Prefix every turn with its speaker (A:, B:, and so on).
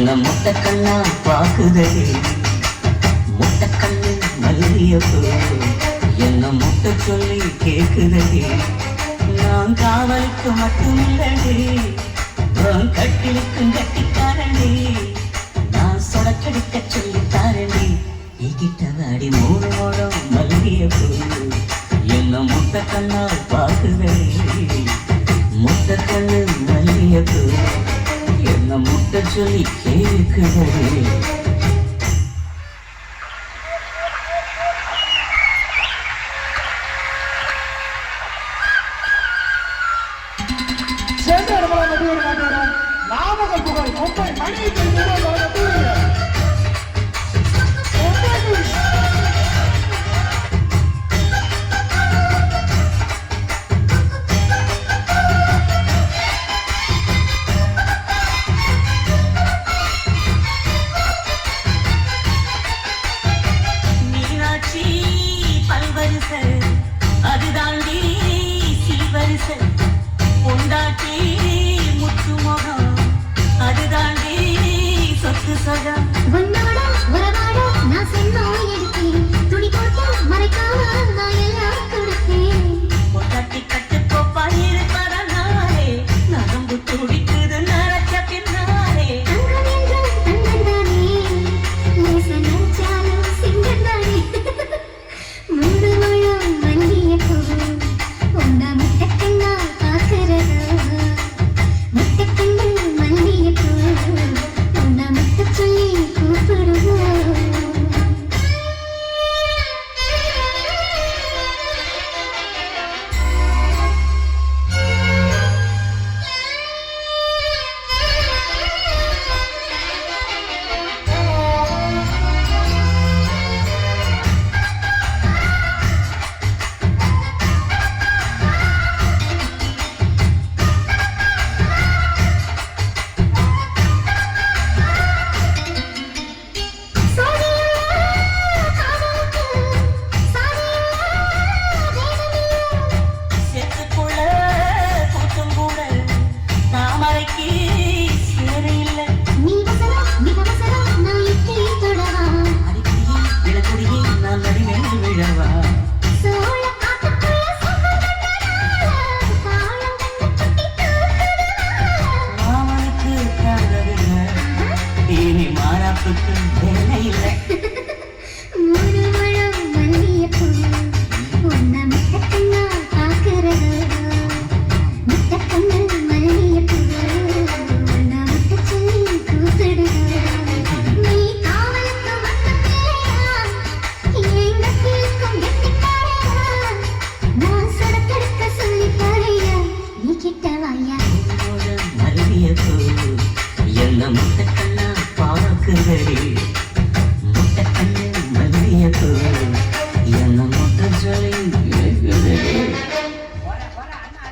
A: என்ன முட்டை கண்ணா பாக்குதே. முட்டை கண்ணு மல்லியப்பூ. என்ன முட்டை சொல்லி கேக்குதே. நான் காவலுக்கு மட்டும் இல்லடி கட்டிலுக்கும் கட்டிக்காரண்டி நான் சொடக்கடிக்க சொல்லி தாரண்டி நீக்கிட்ட மூணு மோடம் மல்லியப்பூ. என்ன முட்டை கண்ணா பாக்குதே. சொல்லி கேக்குதடி
B: சேர்ந்த புகழ் மும்பை மணி
A: பல்வரிச அதுதாண்டி சீவரிச பொண்டாட்டி முத்து முகம் அதுதாண்டி சொத்து சகம் தாமரைக்கு சேரு